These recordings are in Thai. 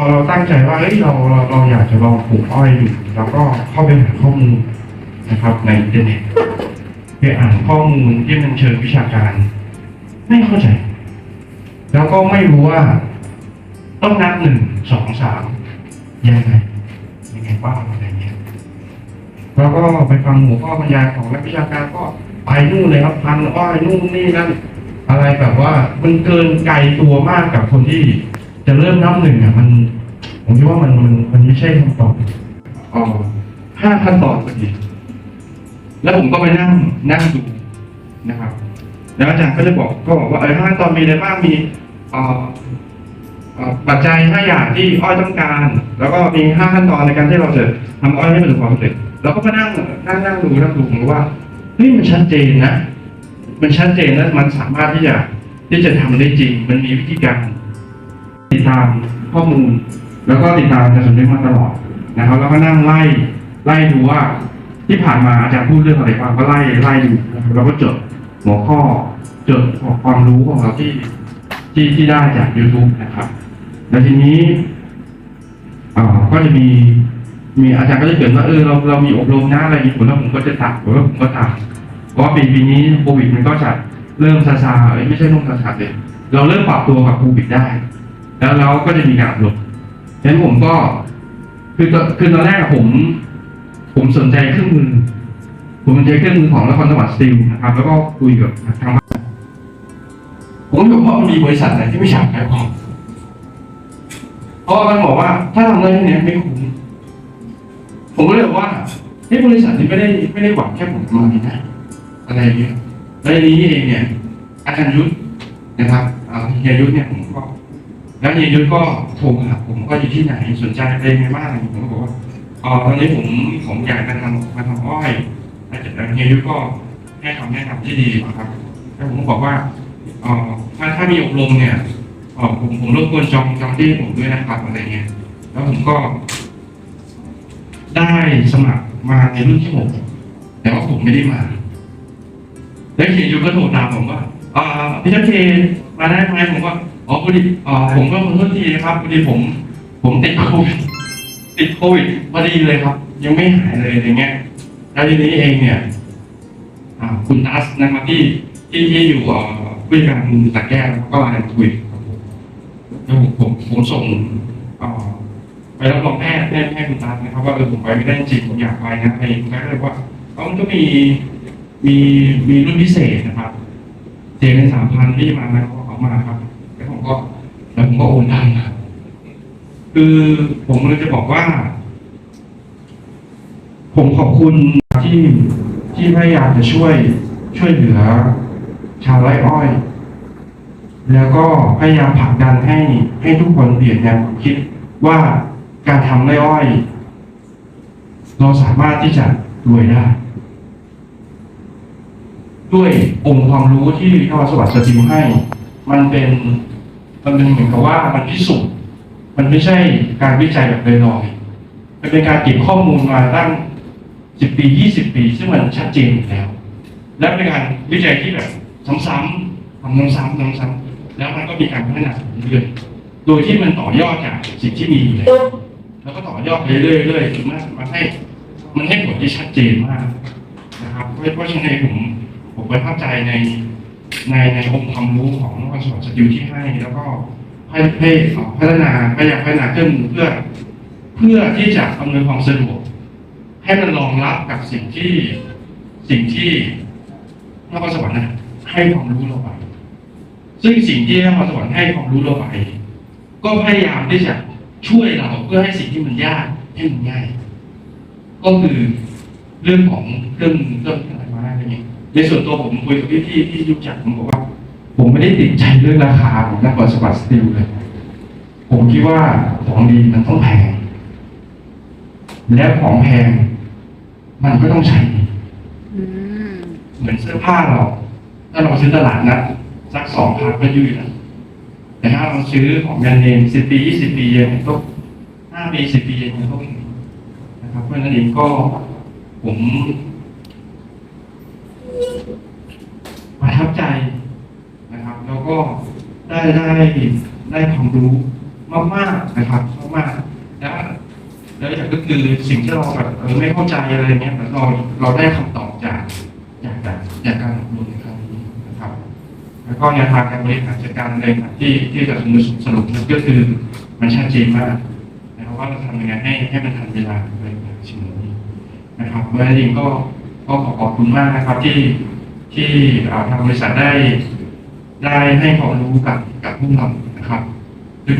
อเราตั้งใจว่าเอ้ยเราเราเราอยากจะลองปลูกอ้อยดูแล้วก็เข้าไปหาข้อมูลนะครับ ในอินเทอร์เน็ตไปอ่านข้อมูลที่มันเชิงวิชาการ ไม่เข้าใจ แล้วก็ไม่รู้ว่า ต้องนับหนึ่งสองสามยังไงยังไงบ้างอะไรเงี้ยแล้วก็ไปฟังหัวข้อบรรยายของนักวิชาการก็ไปนู่นเลยครับพันอ้อยนู่นนี่นั่นอะไรแบบว่ามันเกินไกลตัวมากกับคนที่จะเริ่มนับหนึ่งอะมัน ผมคิดว่ามันมันมันไม่ใช่คำตอบอ๋อห้าขั้นตอนพอดีแล้วผมก็ไปนั่งนั่งดูนะครับ แล้วอาจารย์ก็จะบอกก็บอกว่าเออห้าขั้นตอนมีอะไรบ้างมีอ่ออ่อปัจจัยห้าอย่างที่อ้อยต้องการ แล้วก็มีห้าขั้นตอนในการที่เราจะทำอ้อยให้ประสบความสำเร็จเราก็มานั่งนั่งนั่งดูนั่งดูผมว่าเฮ้ยมันชัดเจนนะ มันชัดเจนและมันสามารถที่จะที่จะทำได้จริง มันมีวิธีการติดตามข้อมูล แล้วก็ติดตามอาจารย์สมนึกมาตลอดนะครับ แล้วก็นั่งไล่ไล่ดูว่าที่ผ่านมาอาจารย์พูดเรื่องอะไรบ้างก็ไล่ไล่ดูนะครับแล้วก็จดหัวข้อจดความรู้ของเราที่ที่ที่ได้จาก YouTube นะครับ แล้วทีนี้อ่อก็จะมีมีอาจารย์ก็จะเกิดว่าเออเราเรามีอบรมนะอะไรอย่างนี้ผมแล้วผมก็จะตัดผมแล้วผมก็ตัดเพราะว่าปีปีนี้โควิดมันก็จะเริ่มซาซาเอ้ยไม่ใช่เริ่มซาซาเลยเราเริ่มปรับตัวกับโควิดได้ แล้วเราก็จะมีการอบรม ฉะนั้นผมก็ คือตอนคือตอนแรกผม ผมสนใจเครื่องมือ ผมสนใจเครื่องมือของนครสวรรค์สตีลนะครับ แล้วก็คุยกับทางผมก็บอกว่ามันมีบริษัทไหนที่ไม่อยากขายของเพราะมันบอกว่าถ้าทำเรื่องนี้ไม่คุ้มผมก็เลยบอกว่าเฮ้ยบริษัทนี้ไม่ได้ไม่ได้หวังแค่ผลกำไรนะอะไรอย่างเงี้ยแล้วทีนี้เองเนี่ยอาจารย์ยุทธนะครับอาเฮียยุทธเนี่ยผมก็ แล้วเฮียยุทธก็โทรมาหาผมก็อยู่ที่ไหนสนใจอะไรยังไงบ้างผมก็บอกว่าอ๋อตอนนี้ผมผมอยากจะทำมาทำอ้อยอาจารย์เฮียยุทธก็ให้คำแนะนำที่ดีนะครับแล้วผมก็บอกว่าอ๋อถ้าถ้ามีอบรมเนี่ยอ๋อผมผมรบกวนจองจองที่ผมด้วยนะครับอะไรเงี้ยแล้วผมก็ ได้สมัครมาในรุ่นที่หกแต่ว่าผมไม่ได้มา แล้วเขียนยูก็โทรตามผมว่าอ่าพี่ชัดเจนมาได้ไหมผมว่า อ๋อพอดีอ่าผมก็ขอโทษทีนะครับพอดีผม ผมติดโควิดติดโควิดพอดีเลยครับ ยังไม่หายเลยอย่างเงี้ยแล้วทีนี้เองเนี่ยอ่าคุณทัสนะครับที่ที่ที่อยู่อ่อผู้จัดการตักแก้วก็มาคุยกับผมแล้วผมผมผมส่งอ่อไปรับรองแพทย์ให้ให้คุณทัสนะครับ ว่าเออผมไปไม่ได้จริงผมอยากไปนะอะไรคุณทัสก็เลยว่าเอ้ามันก็มีมีมีรุ่นพิเศษนะครับเสียเงินสามพันที่มาแล้วก็เขามาครับ ก็แล้วผมก็โอนได้ครับคือผมเลยจะบอกว่า ผมขอบคุณที่ที่พยายามจะช่วย ช่วยเหลือ ชาวไร่อ้อย แล้วก็พยายามผลักดันให้ให้ทุกคนเปลี่ยนแนวคิดว่าการทำไร่อ้อย เราสามารถที่จะรวยได้ด้วยองค์ความรู้ที่นวัตสวัสดิ์สติลให้ มันเป็น มันเป็นเหมือนกับว่ามันพิสูจน์มันไม่ใช่การวิจัยแบบลอยๆมันเป็นการเก็บข้อมูลมาตั้งสิบปียี่สิบปี ซึ่งมันชัดเจนอยู่แล้ว และเป็นการวิจัยที่แบบซ้ำๆทำซ้ำๆซ้ำๆแล้วมันก็มีการพัฒนาเรื่อยๆโดยที่มันต่อยอดจากสิ่งที่มีอยู่แล้วแล้วก็ต่อยอดไปเรื่อยๆเรื่อยๆจนมันมันให้ มันให้ผลที่ชัดเจนมากนะครับเพราะเพราะฉะนั้นผมผมประทับใจใน ในในองค์ความรู้ของนครสวรรค์สติลที่ให้ แล้วก็ให้ให้พัฒนาพยายามพัฒนาเครื่องมือเพื่อ เพื่อที่จะอำนวยความสะดวกให้มันรองรับกับสิ่งที่สิ่งที่นครสวรรค์นะให้ความรู้เราไป ซึ่งสิ่งที่นครสวรรค์ให้ความรู้เราไป ก็พยายามที่จะช่วยเราเพื่อให้สิ่งที่มันยากให้มันง่าย ก็คือเรื่องของเครื่องมือเครื่องอะไรมาไรอย่างเงี้ย ในส่วนตัวผมคุยกับพี่ที่ที่ยุคจักผมบอกว่า ผมไม่ได้ติดใจเรื่องราคาของนักบอลสปอร์ตสตีลเลย ผมคิดว่าของดีมันต้องแพง และของแพง มันก็ต้องใช้ เหมือนเสื้อผ้าเรา ถ้าเราซื้อตลาดนะสักสองพันก็ยืดนะแต่ถ้าเราซื้อของแบรนด์เนมสิบปียี่สิบปียังก็ห้าปีสิบปียังก็มีนะครับเพราะฉะนั้นเองก็ผม ประทับใจนะครับ แล้วก็ได้ได้ได้ความรู้มากๆนะครับมากๆแล้วแล้วอย่างก็คือสิ่งที่เราแบบเออไม่เข้าใจอะไรเงี้ยแต่เราเราได้คำตอบจากจากจากจากการอบรมในครั้งนี้นะครับ แล้วก็แนวทางการบริหารจัดการอะไรต่างๆที่ที่จะสรุปก็คือมันชัดเจนมากนะครับว่าเราทำยังไงให้ให้มันทันเวลาอะไรแบบสิ่งนี้นะครับเมื่อนี้ก็ ก็ขอขอบคุณมากนะครับที่ที่ทางบริษัทได้ได้ให้ความรู้กับกับพวกเรานะครับซึ่ง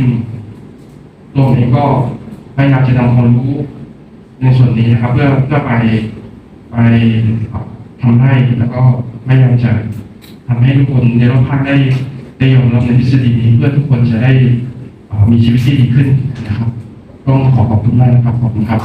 ตัวเองก็พยายามจะนำความรู้ในส่วนนี้นะครับ เพื่อเพื่อไปไปทำให้แล้วก็พยายามจะทำให้ทุกคนในรอบข้างได้ได้ยอมรับในทฤษฎีนี้เพื่อทุกคนจะได้มีชีวิตที่ดีขึ้นนะครับ ต้องขอขอบคุณมากนะครับ ขอบคุณครับ